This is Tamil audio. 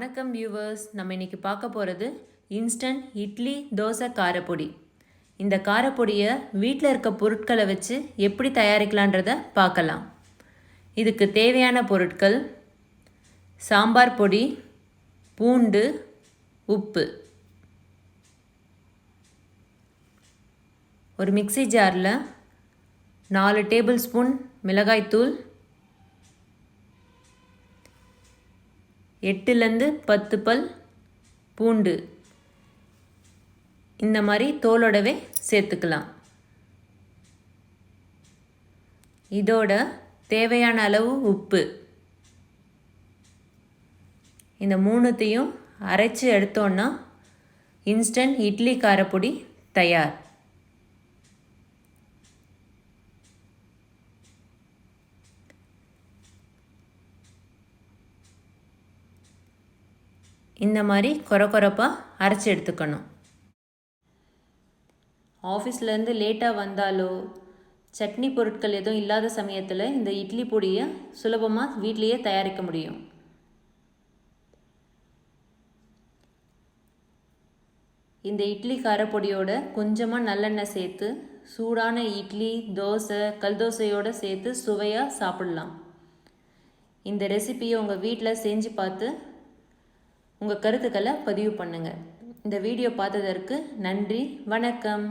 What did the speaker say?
வணக்கம் வியூவர்ஸ் நம்ம இன்னைக்கு பார்க்க போகிறது இன்ஸ்டன்ட் இட்லி தோசை காரப்பொடி. இந்த காரப்பொடியை வீட்டில் இருக்க பொருட்களை வச்சு எப்படி தயாரிக்கலான்றத பார்க்கலாம். இதுக்கு தேவையான பொருட்கள் சாம்பார் பொடி பூண்டு உப்பு. ஒரு மிக்ஸி ஜாரில் நாலு டேபிள் ஸ்பூன் மிளகாய்த்தூள் எட்டுலேருந்து பத்து பல் பூண்டு. இந்த மாதிரி தோலோடவே சேர்த்துக்கலாம். இதோட தேவையான அளவு உப்பு. இந்த மூணுத்தையும் அரைச்சி எடுத்தோன்னா இன்ஸ்டன்ட் இட்லி காரப்பொடி தயார். இந்த மாதிரி கொர கொரப்பாக அரைச்சி எடுத்துக்கணும். ஆஃபீஸ்லேருந்து லேட்டாக வந்தாலோ சட்னி பொருட்கள் எதுவும் இல்லாத சமயத்தில் இந்த இட்லி பொடியை சுலபமாக வீட்லேயே தயாரிக்க முடியும். இந்த இட்லி காரப்பொடியோட கொஞ்சமாக நல்லெண்ணெய் சேர்த்து சூடான இட்லி தோசை கல் தோசையோடு சேர்த்து சுவையாக சாப்பிட்லாம். இந்த ரெசிபியை உங்கள் வீட்டில் செஞ்சு பார்த்து உங்கள் கருத்துக்களை பதிவு பண்ணுங்கள் இந்த வீடியோ பார்த்ததற்கு நன்றி வணக்கம்.